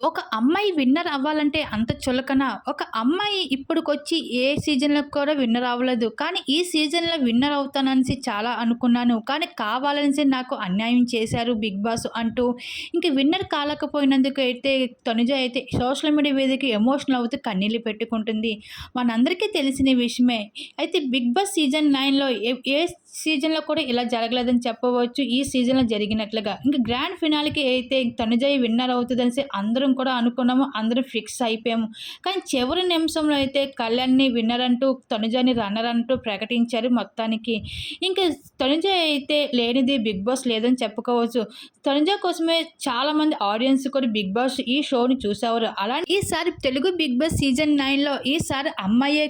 ఒక అమ్మాయి విన్నర్ అవ్వాలంటే అంత చులకన ఒక అమ్మాయి ఇప్పుడుకొచ్చి ఏ సీజన్‌లో కూడా విన్నర్ అవ్వలేదు. కానీ ఈ సీజన్‌లో విన్నర్ అవుతాననేసి చాలా అనుకున్నాను. కానీ కావాలనేసి నాకు అన్యాయం చేశారు 'బిగ్ బాస్' అంటూ ఇంక విన్నర్ కాలేకపోయినందుకు అయితే తనుజ అయితే సోషల్ మీడియా వేదిక ఎమోషనల్ అవుతూ కన్నీళ్ళు పెట్టుకుంటుంది. మనందరికీ తెలిసిన విషయమే. అయితే 'బిగ్ బాస్' సీజన్ నైన్లో ఏ ఏ సీజన్‌లో కూడా ఇలా జరగలేదని చెప్పవచ్చు. ఈ సీజన్‌లో జరిగినట్లుగా. ఇంక గ్రాండ్ ఫినాల్కి అయితే తనుజ విన్నర్ అవుతుందనేసి అందరూ కూడా అనుకున్నాము. అందరం ఫిక్స్ అయిపోయాము. కానీ చివరి నిమిషంలో అయితే కళ్యాణ్‌ని విన్నర్ అంటూ, తనుజని రన్నర్ అంటూ ప్రకటించారు మొత్తానికి. ఇంకా తనుజ అయితే లేనిది 'బిగ్ బాస్' లేదని చెప్పుకోవచ్చు. తనుజ కోసమే చాలామంది ఆడియన్స్ కూడా 'బిగ్ బాస్' ఈ షోని చూసేవారు. అలానే ఈసారి తెలుగు 'బిగ్ బాస్' సీజన్ నైన్లో ఈసారి అమ్మాయి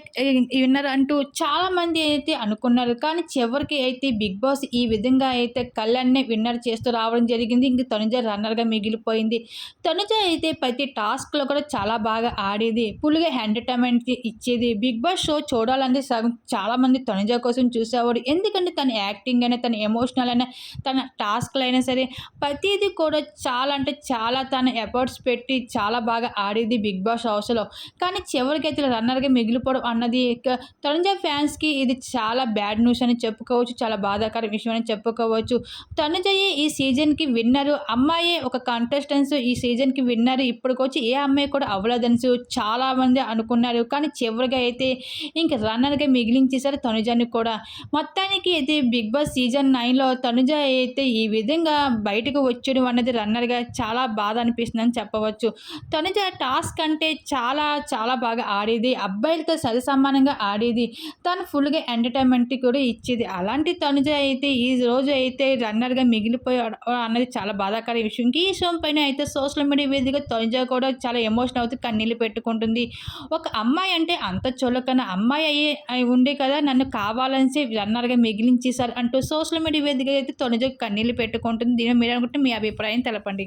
విన్నర్ అంటూ చాలామంది అయితే అనుకున్నారు. కానీ చివరికి అయితే 'బిగ్ బాస్' ఈ విధంగా అయితే కళ్యాణ్‌నే విన్నర్ చేస్తూ రావడం జరిగింది. ఇంక తనుజ రన్నర్‌గా మిగిలిపోయింది. తనుజ అయితే ప్రతి టాస్క్‌లో కూడా చాలా బాగా ఆడేది. ఫుల్‌గా ఎంటర్‌టైన్‌మెంట్ ఇచ్చేది. 'బిగ్ బాస్' షో చూడాలంటే సగం చాలామంది తనుజ కోసం చూసేవాడు. ఎందుకంటే తన యాక్టింగ్ అయినా, తన ఎమోషనల్ అయినా, తన టాస్క్‌లైనా సరే ప్రతిదీ కూడా చాలా అంటే చాలా తన ఎఫర్ట్స్ పెట్టి చాలా బాగా ఆడేది 'బిగ్ బాస్' హౌస్‌లో. కానీ చివరికైతే రన్నర్‌గా మిగిలిపోవడం అన్నది తనుజ ఫ్యాన్స్‌కి ఇది చాలా బ్యాడ్ న్యూస్ అని చెప్పుకోవచ్చు. చాలా బాధాకర విషయం అని చెప్పుకోవచ్చు. తనుజయే ఈ సీజన్‌కి విన్నరు. అమ్మాయే ఒక కంటెస్టెంట్స్ ఈ సీజన్‌కి విన్నర్ ఇప్పటికొచ్చి ఏ అమ్మాయి కూడా అవ్వలేదనిసి చాలామంది అనుకున్నారు. కానీ చివరిగా అయితే ఇంక రన్నర్‌గా మిగిలించేశారు తనుజని కూడా. మొత్తానికి అయితే 'బిగ్ బాస్' సీజన్ నైన్లో తనుజ అయితే ఈ విధంగా బయటకు వచ్చడం అన్నది రన్నర్‌గా చాలా బాధ అనిపిస్తుందని చెప్పవచ్చు. తనుజ టాస్క్ అంటే చాలా చాలా బాగా ఆడేది. అబ్బాయిలతో సరిసమానంగా ఆడేది. తను ఫుల్‌గా ఎంటర్‌టైన్‌మెంట్ కూడా ఇచ్చేది. అలాంటి తనుజ అయితే ఈ రోజు అయితే రన్నర్‌గా మిగిలిపోయాడు అన్నది చాలా బాధాకర విషయం. ఈ విషయం పైన అయితే సోషల్ మీడియా వేదికగా తనుజ కూడా చాలా ఎమోషన్ అవుతూ కన్నీళ్ళు పెట్టుకుంటుంది. ఒక అమ్మాయి అంటే అంత చొలకన అమ్మాయి అయ్యి ఉండే కదా నన్ను కావాలనేసి రన్నర్‌గా మిగిలించేశారు అంటూ సోషల్ మీడియా వేదిక అయితే తనుజ కన్నీళ్ళు పెట్టుకుంటుంది. దీని మీరు అనుకుంటే మీ అభిప్రాయం తెలపండి.